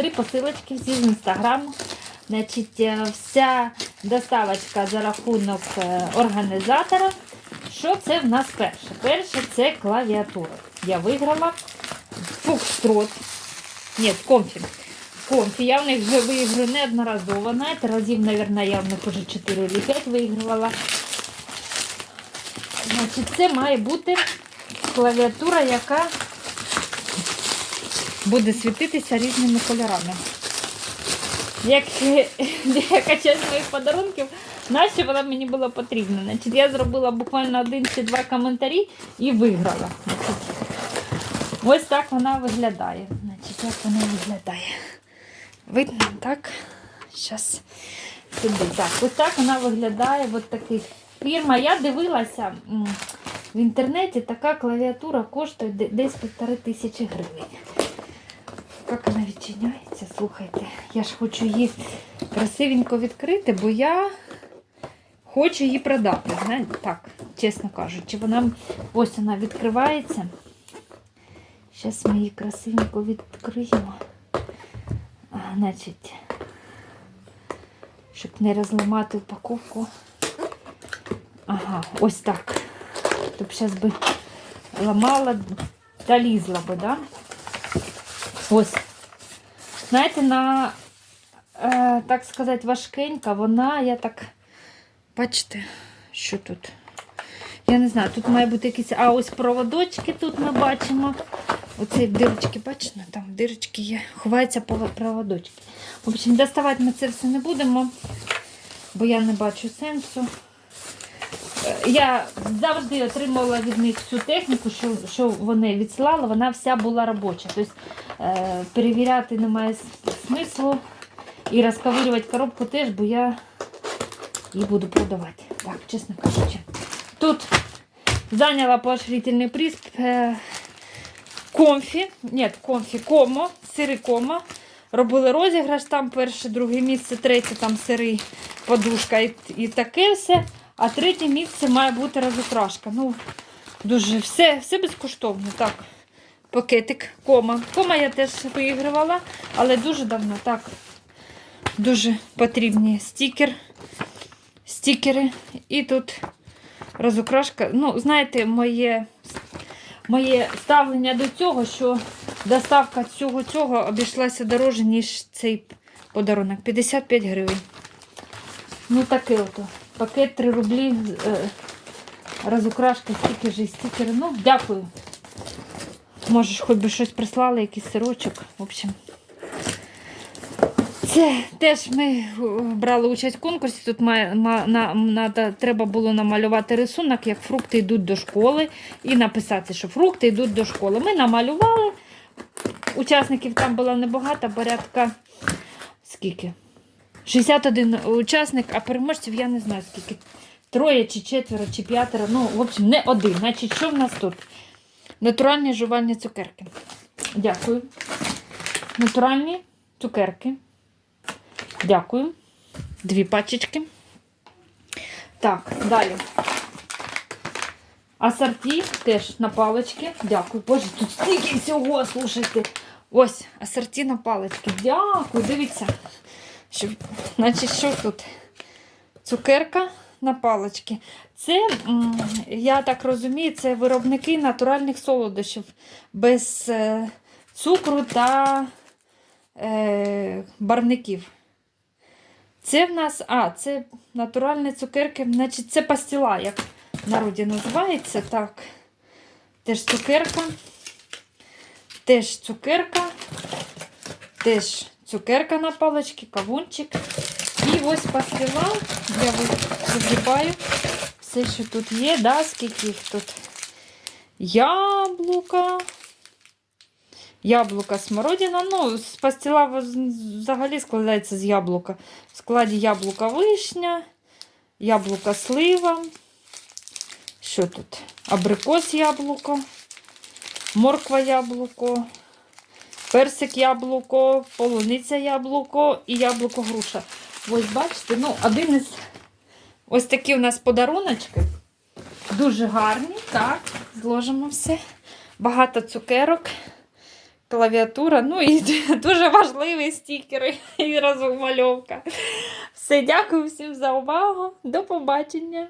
три посилочки всі з інстаграму. Значить, е, вся доставочка за рахунок е, організатора. Що це в нас перше? Перше це клавіатура. Я виграла фокстрот. Ні, комфі. Комфі. Я в них вже виграю неодноразово. Знаєте, разів, мабуть, я в них вже 4 чи 5 вигравала. Значить, це має бути клавіатура, яка буде світитися різними кольорами. Як яка часть моїх подарунків, нащо вона мені була потрібна? Значить, я зробила буквально один чи два коментарі і виграла. Ось так вона виглядає. Значить, як вона виглядає. Видно, так? Зараз сюди. Так, ось так вона виглядає. Ось такий фірма. Я дивилася в інтернеті, така клавіатура коштує десь півтори тисячі гривень. Як вона відчиняється, слухайте. Я ж хочу її красивенько відкрити, бо я хочу її продати. Знаєте, так, чесно кажучи, вона ось вона відкривається. Зараз ми її красивенько відкриємо. А, значить, щоб не розламати упаковку. Ага, ось так. Щоб зараз би ламала та лізла би, да? Ось. Знаєте, на, е, так сказати, важкенька, вона, я так. Бачите, що тут? Я не знаю, тут має бути якісь. А ось проводочки тут ми бачимо. Оці дирочки, бачите, там дирочки є. Ховаються проводочки. В общем, доставати ми це все не будемо, бо я не бачу сенсу. Е, Я завжди отримувала від них цю техніку, що, що вони відсилали, вона вся була робоча. Тобто е, перевіряти немає смислу. І розковирювати коробку теж, бо я її буду продавати. Так, чесно кажучи. Тут зайняла поощрительний приз е, комфі. Ні, комфі, комо, сири комо. Робили розіграш, там перше, друге місце, третє там сири, подушка і, і таке все. А третє місце має бути розукрашка. Ну, дуже все, все безкоштовно. Так. Пакетик, кома. Кома я теж виігрувала, але дуже давно так. Дуже потрібні стікер, стікери. І тут розукрашка. Ну, знаєте, моє, моє ставлення до цього, що доставка цього цього обійшлася дорожче, ніж цей подарунок. 55 гривень. Ну таке ото. Пакет 3 рублі. Е, розукрашка, стікери, стікери. Ну, дякую. Можеш, хоч би щось прислали, якийсь сирочок. В общем. Це теж ми е, брали участь в конкурсі. Тут має, ма, на, надо, треба було намалювати рисунок, як фрукти йдуть до школи, і написати, що фрукти йдуть до школи. Ми намалювали. Учасників там було небагато, порядка скільки? 61 учасник, а переможців я не знаю скільки. Троє чи четверо, чи п'ятеро. Ну, в общем, не один. Значить, що в нас тут? Натуральні жувальні цукерки. Дякую. Натуральні цукерки. Дякую. Дві пачечки. Так, далі. Асорті теж на палички. Дякую. Боже, тут стільки всього, слушайте. Ось, асорті на палички. Дякую, дивіться. Що, значить, що тут? Цукерка на палички. Це, я так розумію, це виробники натуральних солодощів без е, цукру та е, барвників. Це в нас, а, це натуральні цукерки, значить, це пастила, як в народі називається. Так. Теж цукерка. Теж цукерка. Теж цукерка на паличці, кавунчик. І ось пастила. Я вигрібаю все, що тут є, да, скільки їх тут. Яблука. Яблука, смородина. Ну, пастила взагалі складається з яблука. В складі яблука вишня, яблука слива. Що тут? Абрикос яблуко, морква яблуко, персик яблуко, полуниця яблуко і яблуко груша. Ось бачите, ну, один із ось такі у нас подаруночки. Дуже гарні. Так, зложимо все. Багато цукерок. клавіатура. Ну і дуже важливі стікери і розмальовка. Все, дякую всім за увагу. До побачення!